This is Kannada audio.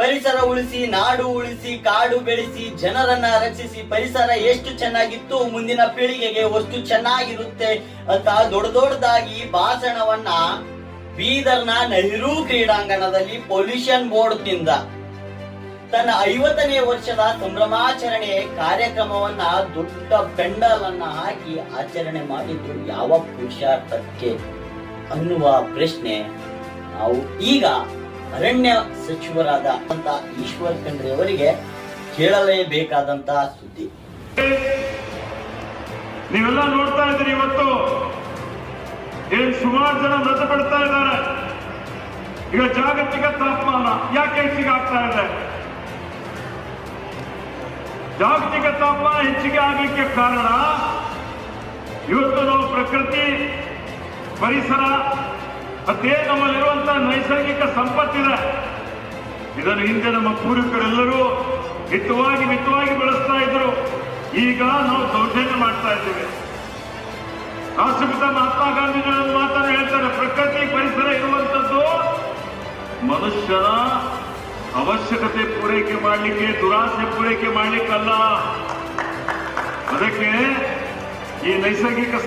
ಪರಿಸರ ಉಳಿಸಿ, ನಾಡು ಉಳಿಸಿ, ಕಾಡು ಬೆಳೆಸಿ, ಜನರನ್ನ ರಕ್ಷಿಸಿ ಪರಿಸರ ಎಷ್ಟು ಚೆನ್ನಾಗಿತ್ತು, ಮುಂದಿನ ಪೀಳಿಗೆಗೆ ಅಷ್ಟು ಚೆನ್ನಾಗಿರುತ್ತೆ ಅಂತ ದೊಡ್ಡ ದೊಡ್ಡದಾಗಿ ಭಾಷಣವನ್ನ ಬೀದರ್ನ ನೆಹರು ಕ್ರೀಡಾಂಗಣದಲ್ಲಿ ಪೊಲ್ಯೂಷನ್ ಬೋರ್ಡ್ನಿಂದ ತನ್ನ ಐವತ್ತನೇ ವರ್ಷದ ಸಂಭ್ರಮಾಚರಣೆ ಕಾರ್ಯಕ್ರಮವನ್ನ ದೊಡ್ಡ ಪೆಂಡಲ್ ಅನ್ನ ಹಾಕಿ ಆಚರಣೆ ಮಾಡಿದ್ದು ಯಾವ ಪುರುಷಾರ್ಥಕ್ಕೆ ಅನ್ನುವ ಪ್ರಶ್ನೆ ನಾವು ಈಗ ಅರಣ್ಯ ಸಚಿವರಾದ ಈಶ್ವರ್ ಖಂಡ್ರೆ ಅವರಿಗೆ ಕೇಳಲೇಬೇಕಾದಂತ ಸುದ್ದಿ. ನೀವೆಲ್ಲ ನೋಡ್ತಾ ಇದ್ದೀರಿ ಇವತ್ತು. ಏನ್ ಸುಮಾರು ಜನ ಮೃತಪಡ್ತಾ ಇದ್ದಾರೆ. ಈಗ ಜಾಗತಿಕ ತಾಪಮಾನ ಯಾಕೆ ಹೆಚ್ಚಿಗೆ ಆಗ್ತಾ ಇದೆ? ಜಾಗತಿಕ ತಾಪಮಾನ ಹೆಚ್ಚಿಗೆ ಆಗಲಿಕ್ಕೆ ಕಾರಣ ಇವತ್ತು ನಾವು ಪ್ರಕೃತಿ, ಪರಿಸರ ಮತ್ತೆ ನಮ್ಮಲ್ಲಿರುವಂತಹ ನೈಸರ್ಗಿಕ ಸಂಪತ್ತಿದೆ. ಇದನ್ನು ಹಿಂದೆ ನಮ್ಮ ಪೂರ್ವಿಕರೆಲ್ಲರೂ ಹಿತವಾಗಿ ಮಿತವಾಗಿ ಬಳಸ್ತಾ ಇದ್ರು. ಈಗ ನಾವು ದೌರ್ಜನ್ಯ ಮಾಡ್ತಾ ಇದ್ದೇವೆ. ರಾಷ್ಟ್ರಪಿತ ಮಹಾತ್ಮ ಗಾಂಧಿಗಳ ಮಾತ್ರ ಹೇಳ್ತಾರೆ, ಪ್ರಕೃತಿ ಪರಿಸರ ಇರುವಂತದ್ದು ಮನುಷ್ಯನ ಅವಶ್ಯಕತೆ ಪೂರೈಕೆ ಮಾಡಲಿಕ್ಕೆ, ದುರಾಸೆ ಪೂರೈಕೆ ಮಾಡಲಿಕ್ಕಲ್ಲ. ಅದಕ್ಕೆ ಈ ನೈಸರ್ಗಿಕ